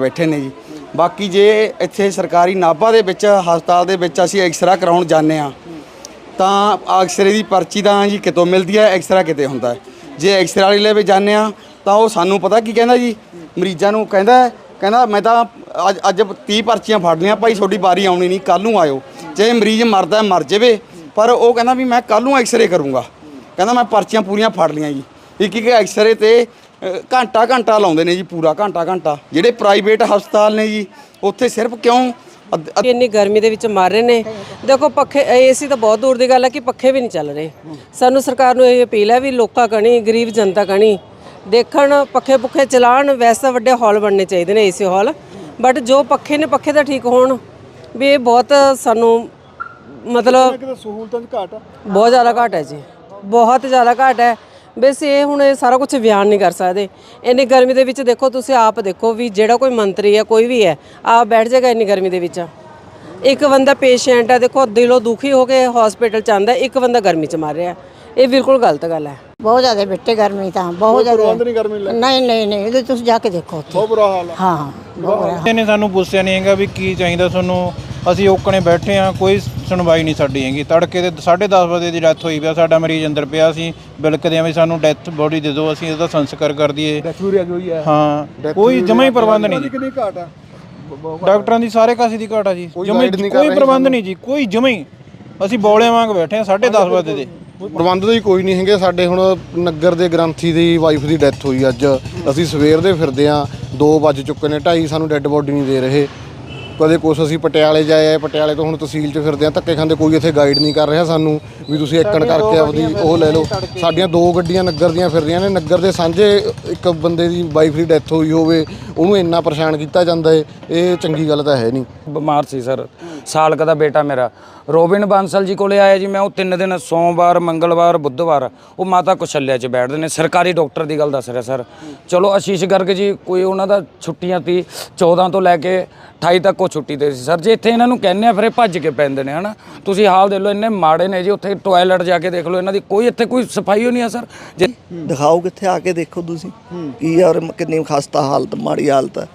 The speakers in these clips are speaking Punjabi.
ਬੈਠੇ ਨੇ ਜੀ। ਬਾਕੀ ਜੇ ਇੱਥੇ ਸਰਕਾਰੀ ਨਾਭਾ ਦੇ ਵਿੱਚ, ਹਸਪਤਾਲ ਦੇ ਵਿੱਚ ਅਸੀਂ ਐਕਸਰਾ ਕਰਾਉਣ ਜਾਂਦੇ ਆ ਤਾਂ ਐਕਸਰੇ ਦੀ ਪਰਚੀ ਤਾਂ ਜੀ ਕਿਤੋਂ ਮਿਲਦੀ ਹੈ, ਐਕਸਰਾ ਕਿਤੇ ਹੁੰਦਾ ਜੇ ਐਕਸਰੇ ਵਾਲੇ ਲੈ ਵੀ ਜਾਂਦੇ ਆ ਤਾਂ ਉਹ ਸਾਨੂੰ ਪਤਾ ਕੀ ਕਹਿੰਦਾ ਜੀ? ਮਰੀਜ਼ਾਂ ਨੂੰ ਕਹਿੰਦਾ ਕਹਿੰਦਾ ਮੈਂ ਤਾਂ ਅੱਜ ਅੱਜ 30 ਪਰਚੀਆਂ ਫੜ ਲਈਆਂ, ਭਾਈ ਤੁਹਾਡੀ ਵਾਰੀ ਆਉਣੀ ਨਹੀਂ ਕੱਲ ਨੂੰ ਆਇਓ। ਜੇ ਮਰੀਜ਼ ਮਰਦਾ ਮਰ ਜਾਵੇ, ਪਰ ਉਹ ਕਹਿੰਦਾ ਵੀ ਮੈਂ ਕੱਲ ਨੂੰ ਐਕਸਰੇ ਕਰੂੰਗਾ। ਕਹਿੰਦਾ ਮੈਂ ਪਰਚੀਆਂ ਪੂਰੀਆਂ ਫੜ ਲਈਆਂ ਜੀ। ਇੱਕ ਇੱਕ ਐਕਸਰੇ ਤੇ ਘੰਟਾ ਘੰਟਾ ਲਾਉਂਦੇ ਨੇ ਜੀ ਪੂਰਾ ਘੰਟਾ ਘੰਟਾ। ਜਿਹੜੇ ਪ੍ਰਾਈਵੇਟ ਹਸਪਤਾਲ ਨੇ ਜੀ ਉੱਥੇ ਸਿਰਫ ਕਿਉਂ? ਅੱਧ- ਇੰਨੀ ਗਰਮੀ ਦੇ ਵਿੱਚ ਮਰ ਰਹੇ ਨੇ। ਦੇਖੋ ਪੱਖੇ ਏਸੀ ਤਾਂ ਬਹੁਤ ਦੂਰ ਦੀ ਗੱਲ ਹੈ ਕਿ ਪੱਖੇ ਵੀ ਨਹੀਂ ਚੱਲ ਰਹੇ। ਸਾਨੂੰ ਸਰਕਾਰ ਨੂੰ ਇਹ ਅਪੀਲ ਹੈ ਵੀ ਲੋਕਾਂ ਕਣੀ ਗਰੀਬ ਜਨਤਾ ਕਣੀ ਦੇਖਣ ਪੱਖੇ ਪੁੱਖੇ ਚਲਾਉਣ ਵੈਸੇ ਤਾਂ ਵੱਡੇ ਹਾਲ ਬਣਨੇ ਚਾਹੀਦੇ ਨੇ ਏਸੀ ਹਾਲ। ਬਟ ਜੋ ਪੱਖੇ ਨੇ ਪੱਖੇ ਤਾਂ ਠੀਕ ਹੋਣ। ਵੀ ਇਹ ਬਹੁਤ ਸਾਨੂੰ ਮਤਲਬ ਸਹੂਲਤਾਂ ਦੀ ਘਾਟ ਬਹੁਤ ਜ਼ਿਆਦਾ ਘੱਟ ਹੈ ਜੀ। ਬਹੁਤ ਜ਼ਿਆਦਾ ਘੱਟ ਹੈ। ਵੈਸੇ ਇਹ ਹੁਣ ਇਹ ਸਾਰਾ ਕੁਝ ਬਿਆਨ ਨਹੀਂ ਕਰ ਸਕਦੇ। ਇੰਨੀ ਗਰਮੀ ਦੇ ਵਿੱਚ ਦੇਖੋ ਤੁਸੀਂ ਆਪ ਦੇਖੋ ਵੀ ਜਿਹੜਾ ਕੋਈ ਮੰਤਰੀ ਹੈ ਕੋਈ ਵੀ ਹੈ ਆਪ ਬੈਠ ਜਾਏਗਾ ਇੰਨੀ ਗਰਮੀ ਦੇ ਵਿੱਚ। ਇੱਕ ਬੰਦਾ ਪੇਸ਼ੈਂਟ ਹੈ ਦੇਖੋ ਦਿਲੋਂ ਦੁਖੀ ਹੋ ਕੇ ਹਸਪੀਟਲ ਚ ਆਂਦਾ ਇੱਕ ਬੰਦਾ ਗਰਮੀ ਚ ਮਰ ਰਿਹਾ। ਇਹ ਬਿਲਕੁਲ ਗਲਤ ਗੱਲ ਹੈ। ਬਹੁਤ ਜ਼ਿਆਦਾ ਬਿੱਟੇ ਗਰਮੀ ਤਾਂ ਬਹੁਤ ਜ਼ਿਆਦਾ। ਨਹੀਂ ਗਰਮੀ ਲੈ ਨਹੀਂ ਨਹੀਂ ਨਹੀਂ ਇਹਦੇ ਤੁਸੀਂ ਜਾ ਕੇ ਦੇਖੋ ਉੱਥੇ। ਬਹੁਤ ਬੁਰਾ ਹਾਲ ਆ। ਹਾਂ ਹਾਂ ਬਹੁਤ ਬੁਰਾ ਇਹਨੇ ਸਾਨੂੰ ਪੁੱਛਿਆ ਨਹੀਂ ਹੈਗਾ ਵੀ ਕੀ ਚਾਹੀਦਾ ਤੁਹਾਨੂੰ। ਅਸੀਂ ਓਕਣੇ ਬੈਠੇ ਆ ਕੋਈ ਸੁਣਵਾਈ ਨਹੀਂ ਸਾਡੀ ਹੈਗੀ। ਤੜਕੇ ਦੇ 10:30 ਵਜੇ ਦੀ ਡੈਥ ਹੋਈ ਪਿਆ ਸਾਡਾ ਮਰੀਜ਼ ਅੰਦਰ ਪਿਆ ਸੀ। ਬਿਲਕਦੇ ਆ ਵੀ ਸਾਨੂੰ ਡੈਥ ਬੋਡੀ ਦੇ ਦਿਓ ਅਸੀਂ ਇਹਦਾ ਸੰਸਕਾਰ ਕਰ ਦਈਏ। ਹੋਈ ਹੈ। ਹਾਂ ਕੋਈ ਜਮਾ ਹੀ ਪ੍ਰਬੰਧ ਨਹੀਂ ਜੀ। ਕਿੰਨੀ ਘਾਟ ਆ। ਡਾਕਟਰਾਂ ਦੀ ਸਾਰੇ ਕਾਸੇ ਦੀ ਘਾਟ ਆ ਜੀ। ਜਮਾ ਹੀ ਕੋਈ ਪ੍ਰਬੰਧ ਨਹੀਂ ਜੀ ਕੋਈ ਜਮਾ ਹੀ। ਅਸੀਂ ਬੌਲਿਆਂ ਵਾਂਗ ਬੈਠੇ ਆ 10:30 ਵਜੇ ਦੇ। ਪ੍ਰਬੰਧ ਦਾ ਹੀ ਕੋਈ ਨਹੀਂ ਹੈਗੇ। ਸਾਡੇ ਹੁਣ ਨਗਰ ਦੇ ਗ੍ਰੰਥੀ ਦੀ ਵਾਈਫ ਦੀ ਡੈਥ ਹੋਈ ਅੱਜ। ਅਸੀਂ ਸਵੇਰ ਦੇ ਫਿਰਦੇ ਆ 2 ਵੱਜ ਚੁੱਕੇ ਨੇ 2:30 ਸਾਨੂੰ ਡੈੱਡ ਬੋਡੀ ਨਹੀਂ ਦੇ ਰਹੇ। ਕਦੇ ਕੁਛ ਅਸੀਂ ਪਟਿਆਲੇ ਜਾਏ ਆਏ ਪਟਿਆਲੇ ਤੋਂ ਹੁਣ ਤਹਿਸੀਲ 'ਚ ਫਿਰਦੇ ਆ ਧੱਕੇ ਖਾਂਦੇ ਕੋਈ ਇੱਥੇ ਗਾਈਡ ਨਹੀਂ ਕਰ ਰਿਹਾ ਸਾਨੂੰ ਵੀ ਤੁਸੀਂ ਏਕੜ ਕਰਕੇ ਆਪਦੀ ਉਹ ਲੈ ਲਓ। ਸਾਡੀਆਂ ਦੋ ਗੱਡੀਆਂ ਨਗਰ ਦੀਆਂ ਫਿਰਦੀਆਂ ਨੇ ਨਗਰ ਦੇ ਸਾਂਝੇ ਇੱਕ ਬੰਦੇ ਦੀ ਵਾਈਫ ਦੀ ਡੈਥ ਹੋਈ ਹੋਵੇ ਉਹਨੂੰ ਇੰਨਾ ਪਰੇਸ਼ਾਨ ਕੀਤਾ ਜਾਂਦਾ ਏ ਇਹ ਚੰਗੀ ਗੱਲ ਤਾਂ ਹੈ ਨਹੀਂ। ਬਿਮਾਰ ਸੀ ਸਰ। ਸਾਲ ਕੁ ਦਾ ਬੇਟਾ ਮੇਰਾ। ਰੋਬਿਨ ਬਾਂਸਲ ਜੀ ਕੋਲੇ ਆਇਆ ਜੀ, ਮੈਂ ਉਹ ਤਿੰਨ ਦਿਨ, ਸੋਮਵਾਰ, ਮੰਗਲਵਾਰ, ਬੁੱਧਵਾਰ, ਉਹ ਮਾਤਾ ਕੁਸ਼ਲਿਆ 'ਚ ਬੈਠਦੇ ਨੇ। ਸਰਕਾਰੀ ਡਾਕਟਰ ਦੀ ਗੱਲ ਦੱਸ ਰਿਹਾ, ਸਰ। ਚਲੋ ਆਸ਼ੀਸ਼ ਗਰਗ ਜੀ, ਕੋਈ ਉਹਨਾਂ ਦਾ ਛੁੱਟੀਆਂ ਤੀ 14 ਤੋਂ ਲੈ ਕੇ 28 ਤੱਕ ਉਹ ਛੁੱਟੀ ਤੇ ਸੀ। ਸਰ, ਜੇ ਇੱਥੇ ਇਹਨਾਂ ਨੂੰ ਕਹਿੰਦੇ ਆ, ਫਿਰ ਇਹ ਭੱਜ ਕੇ ਪੈਂਦੇ ਨੇ, ਹਨਾ? ਤੁਸੀਂ ਹਾਲ ਦੇਖ ਲਓ, ਇੰਨੇ ਮਾੜੇ ਨੇ ਜੀ, ਉੱਥੇ ਟਾਇਲਟ ਜਾ ਕੇ ਦੇਖ ਲਓ, ਇਹਨਾਂ ਦੀ ਕੋਈ ਇੱਥੇ ਕੋਈ ਸਫ਼ਾਈ ਹੋ ਨਹੀਂ ਆ, ਸਰ। ਜੇ ਦਿਖਾਓ ਕਿੱਥੇ ਆ ਕੇ ਦੇਖੋ ਤੁਸੀਂ। ਕੀ ਯਾਰ ਕਿੰਨੀ ਖਸਤਾ ਹਾਲਤ, ਮਾੜੀ ਹਾਲਤ ਹੈ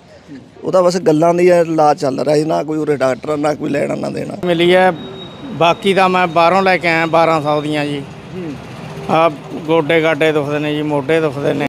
ਉਹਦਾ ਬਸ ਗੱਲਾਂ ਦੀ ਇਲਾਜ ਚੱਲ ਰਿਹਾ ਨਾ ਕੋਈ ਉਰੇ ਡਾਕਟਰ ਨਾ ਕੋਈ ਲੈਣਾ ਨਾ ਦੇਣਾ। ਮਿਲੀ ਹੈ। ਬਾਕੀ ਤਾਂ ਮੈਂ ਬਾਹਰੋਂ ਲੈ ਕੇ ਆਇਆ 1200 ਦੀਆਂ ਜੀ। ਆ ਗੋਡੇ ਗਾਡੇ ਦੁਖਦੇ ਨੇ ਜੀ ਮੋਢੇ ਦੁਖਦੇ ਨੇ।